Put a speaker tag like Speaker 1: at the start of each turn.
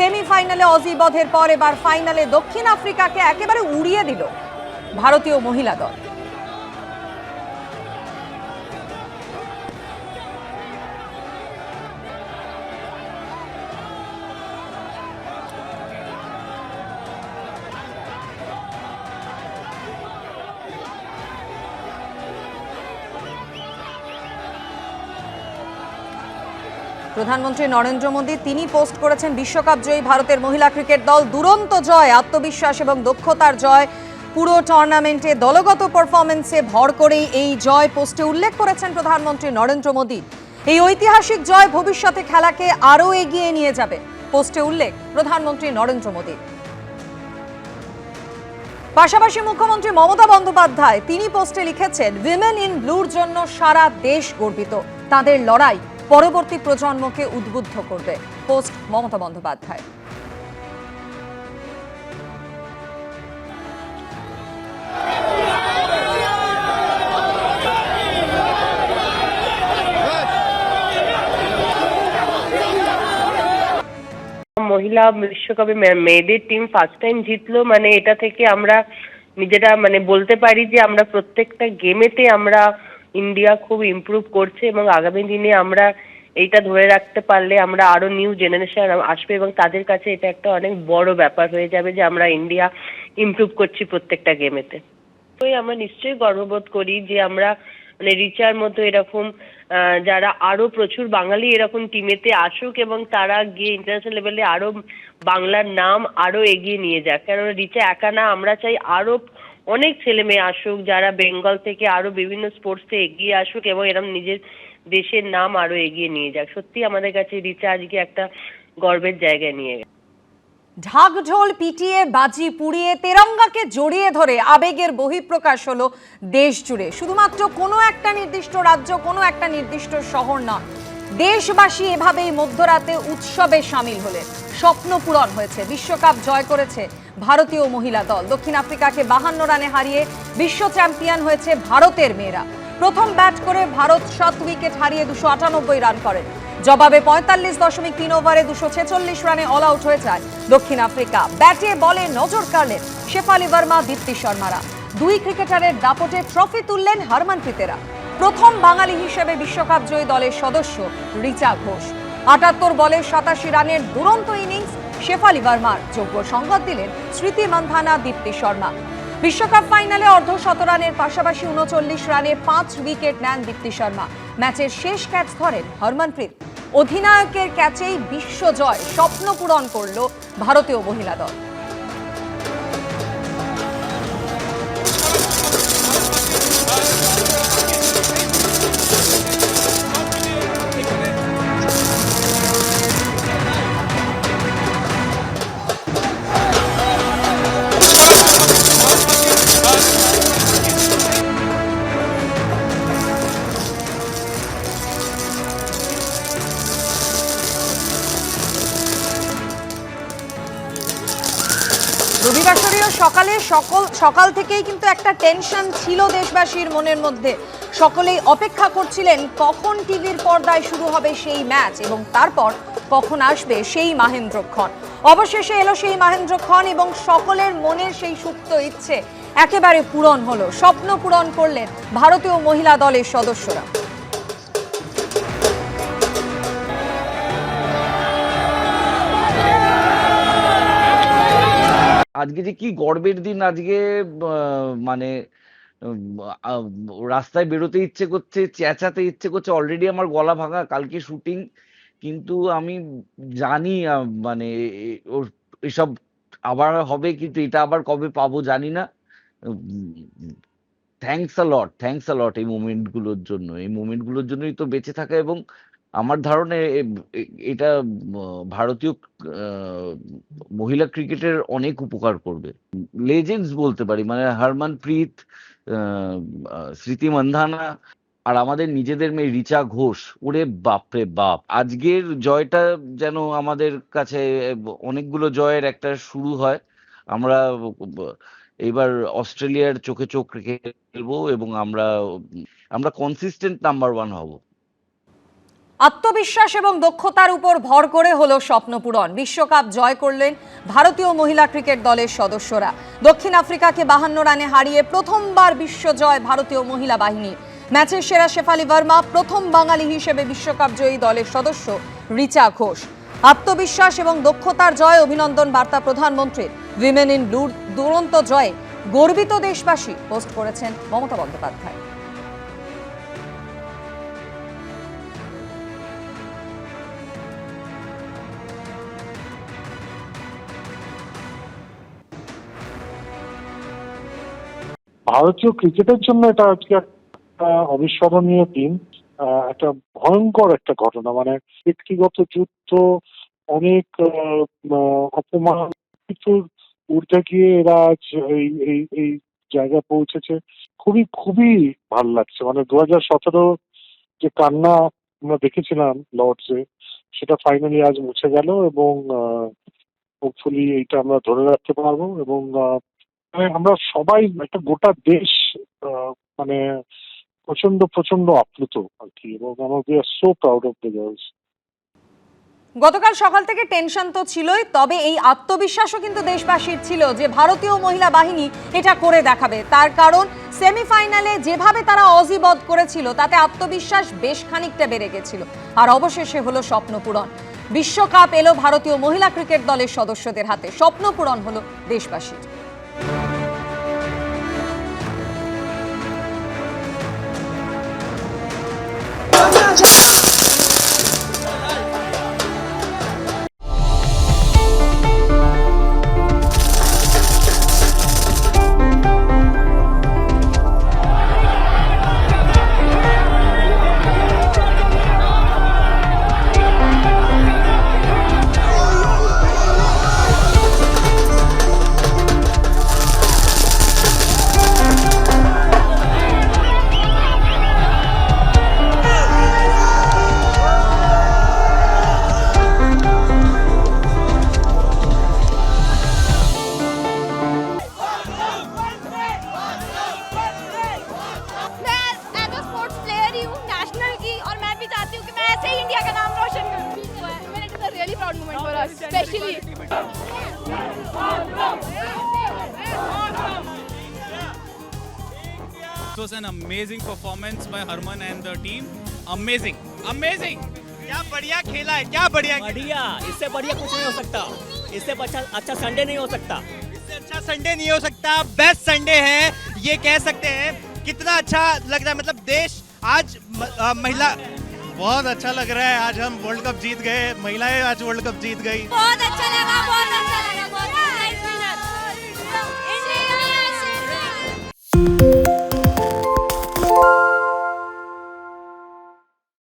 Speaker 1: সেমিফাইনালে অজি বধের পর এবার ফাইনালে দক্ষিণ আফ্রিকাকে একেবারে উড়িয়ে দিল ভারতীয় মহিলা দল। প্রধানমন্ত্রী নরেন্দ্র মোদী, তিনি পোস্ট করেছেন বিশ্বকাপ জয়ী ভারতের মহিলা ক্রিকেট দল, দুরন্ত জয়, আত্মবিশ্বাস এবং দক্ষতার জয়। পুরো টুর্নামেন্টে দলগত পারফরমেন্সে ভর করেই এই জয় পোস্টে উল্লেখ করেছেন প্রধানমন্ত্রী নরেন্দ্র মোদী। এই ঐতিহাসিক জয় ভবিষ্যতে খেলাকে আরও এগিয়ে নিয়ে যাবে, পোস্টে উল্লেখ প্রধানমন্ত্রী নরেন্দ্র মোদী। পাশাপাশি মুখ্যমন্ত্রী মমতা বন্দ্যোপাধ্যায়, তিনি পোস্টে লিখেছেন উইমেন ইন ব্লুর জন্য সারা দেশ গর্বিত। তাদের লড়াই পরবর্তী প্রজন্মকে উদ্বুদ্ধ করবে পোস্ট মমতা বন্দ্যোপাধ্যায়।
Speaker 2: মহিলা বিশ্বকাপে মেয়েদের টিম ফার্স্ট টাইম জিতলো মানে এটা থেকে আমরা নিজেরা মানে বলতে পারি যে আমরা প্রত্যেকটা গেমেতে আমরা ইন্ডিয়া খুব ইমপ্রুভ করছে এবং আগামী দিনে আমরা এইটা ধরে রাখতে পারলে আমরা আরও নিউ জেনারেশন আসবে এবং তাদের কাছে এটা একটা অনেক বড় ব্যাপার হয়ে যাবে যে আমরা ইন্ডিয়া ইমপ্রুভ করছি প্রত্যেকটা গেমেতে ওই আমরা নিশ্চয়ই গর্ববোধ করি যে আমরা মানে রিচার মতো এরকম যারা আরও প্রচুর বাঙালি এরকম টিমেতে আসুক এবং তারা গিয়ে ইন্টারন্যাশনাল লেভেলে আরও বাংলার নাম আরও এগিয়ে নিয়ে যাক। কারণ রিচা একা না, আমরা চাই আরও অনেক ছেলে মেয়ে আসুক, যারা বেঙ্গল থেকে আরও বিভিন্ন স্পোর্টসে এগিয়ে আসুক এবং এরকম নিজের দেশের নাম আরও এগিয়ে নিয়ে যাক। সত্যি আমাদের কাছে রিচা আজকে একটা গর্বের জায়গায় নিয়ে গেছে।
Speaker 1: ঢাকঢোল পিটিয়ে বাজি পুড়িয়ে তেরঙ্গাকে জড়িয়ে ধরে আবেগের বহিঃপ্রকাশ হলো দেশ জুড়ে শুধুমাত্র কোনো একটা নির্দিষ্ট রাজ্য, কোনো একটা নির্দিষ্ট শহর না দেশবাসী এভাবেই মধ্যরাতে উৎসবে সামিল হলেন স্বপ্ন পূরণ হয়েছে। বিশ্বকাপ জয় করেছে ভারতীয় মহিলা দল। দক্ষিণ আফ্রিকাকে বাহান্ন রানে হারিয়ে বিশ্ব চ্যাম্পিয়ন হয়েছে ভারতের মেয়েরা। প্রথম ব্যাট করে ভারত সাত উইকেট হারিয়ে দুশো আটানব্বই রান করেন জবাবে পঁয়তাল্লিশ দশমিক তিন ওভারে দুশো ছেচল্লিশ রানে অল আউট হয়ে যায় দক্ষিণ আফ্রিকা। ব্যাটে বলে নজর কাড়লেন শেফালি বর্মা দীপ্তি শর্মারা। দুই ক্রিকেটারের দাপটে ট্রফি তুললেন হারমানপ্রীতেরা। প্রথম বাঙালি হিসেবে বিশ্বকাপ জয়ী দলের সদস্য রিচা ঘোষ। আটাত্তর বলে সাতাশি রানের দুরন্ত ইনিংস শেফালি বার্মার যোগ্য সংবাদ দিলেন স্মৃতি মান্ধানা, দীপ্তি শর্মা। বিশ্বকাপ ফাইনালে অর্ধ শতরানের পাশাপাশি উনচল্লিশ রানে পাঁচ উইকেট নেন দীপ্তি শর্মা। ম্যাচের শেষ ক্যাচ ধরেন হরমনপ্রীত। অধিনায়কের ক্যাচেই বিশ্বজয় স্বপ্ন পূরণ করল ভারতীয় মহিলা দল। সকালে সকল থেকেই কিন্তু একটা টেনশন ছিল দেশবাসীর মনের মধ্যে। সকলেই অপেক্ষা করছিলেন কখন টিভির পর্দায় শুরু হবে সেই ম্যাচ এবং তারপর কখন আসবে সেই মাহেন্দ্রক্ষণ অবশেষে এলো সেই মাহেন্দ্রক্ষণ এবং সকলের মনের সেই সুপ্ত ইচ্ছে একেবারে পূরণ হলো। স্বপ্ন পূরণ করলেন ভারতীয় মহিলা দলের সদস্যরা।
Speaker 3: আজকে যে কি গর্বের দিন, আজকে মানে রাস্তায় বেরোতে ইচ্ছে করছে, চেঁচাতে ইচ্ছে করছে অলরেডি আমার গলা ভাঙা, কালকে শুটিং কিন্তু আমি জানি মানে এসব আবার হবে, কিন্তু এটা আবার কবে পাবো জানি না। Thanks a lot thanks a lot এই মোমেন্টগুলোর জন্য। এই মোমেন্টগুলোর জন্যই তো বেঁচে থাকা এবং আমার ধারণা এটা ভারতীয় মহিলা ক্রিকেটের অনেক উপকার করবে। লেজেন্ডস বলতে পারি মানে হরমনপ্রীত স্মৃতি মন্ধানা আর আমাদের নিজেদের মেয়ে রিচা ঘোষ, ওরে বাপরে বাপ। আজকের জয়টা যেন আমাদের কাছে অনেকগুলো জয়ের একটা শুরু হয়। আমরা, এবার অস্ট্রেলিয়ার চোখে চোখ রেখে খেলব এবং আমরা আমরা কনসিস্টেন্ট নাম্বার ওয়ান হব।
Speaker 1: আত্মবিশ্বাস এবং দক্ষতার উপর ভর করে হলো স্বপ্নপূরণ। বিশ্বকাপ জয় করলেন ভারতীয় মহিলা ক্রিকেট দলের সদস্যরা। দক্ষিণ আফ্রিকাকে বাহান্ন রানে হারিয়ে প্রথমবার বিশ্বজয় ভারতীয় মহিলা বাহিনীর ম্যাচের সেরা শেফালি ভার্মা প্রথম বাঙালি হিসেবে বিশ্বকাপ জয়ী দলের সদস্য রিচা ঘোষ। আত্মবিশ্বাস এবং দক্ষতার জয় অভিনন্দন বার্তা প্রধানমন্ত্রীর উইমেন ইন ব্লুর দুরন্ত জয়ে গর্বিত দেশবাসী পোস্ট করেছেন মমতা বন্দ্যোপাধ্যায়।
Speaker 4: ভারতীয় ক্রিকেটের জন্য এটা আজকে একটা অবিস্মরণীয় দিন একটা ভয়ঙ্কর একটা ঘটনা। মানে ব্যক্তিগত যুদ্ধ, অনেক অপমান কিছুর ঊর্ধ্বে গিয়ে এরা আজ এই এই এই জায়গায় পৌঁছেছে। খুবই খুবই ভালো লাগছে। মানে দু হাজার সতেরো যে কান্না আমরা দেখেছিলাম লর্ডসে, সেটা ফাইনালি আজ মুছে গেল এবং হোপফুলি এইটা আমরা ধরে রাখতে পারব এবং মানে আমরা সবাই একটা গোটা দেশ মানে প্রচণ্ড প্রচণ্ড আপ্লুত আর কি এবং আমরা we are so proud of the girls
Speaker 1: গতকাল সকাল থেকে টেনশন তো ছিলই, তবে এই আত্মবিশ্বাসও কিন্তু দেশবাসীর ছিল যে ভারতীয় মহিলা বাহিনী এটা করে দেখাবে। তার কারণ, সেমিফাইনালে যেভাবে তারা অজিবধ করেছিল, তাতে আত্মবিশ্বাস বেশ খানিকটা বেড়ে গেছিল। আর অবশেষে হলো স্বপ্ন পূরণ বিশ্বকাপ এলো ভারতীয় মহিলা ক্রিকেট দলের সদস্যদের হাতে। স্বপ্ন পূরণ হলো দেশবাসীর।
Speaker 5: Specially
Speaker 6: It was an amazing performance by Harman and the team. Amazing, amazing. क्या बढ़िया खेला है क्या बढ़िया
Speaker 7: बढ़िया इससे बढ़िया कुछ नहीं हो सकता। इससे अच्छा अच्छा संडे नहीं हो सकता।
Speaker 6: इससे अच्छा संडे नहीं हो सकता बेस्ट संडे है ये कह सकते हैं। कितना अच्छा लग रहा है मतलब देश आज म- महिला बहुत अच्छा लग रहा है, आज हम वर्ल्ड कप जीत गए, महिलाएँ आज वर्ल्ड कप जीत गई।
Speaker 5: बहुत अच्छा लगा, बहुत अच्छा लगा, बहुत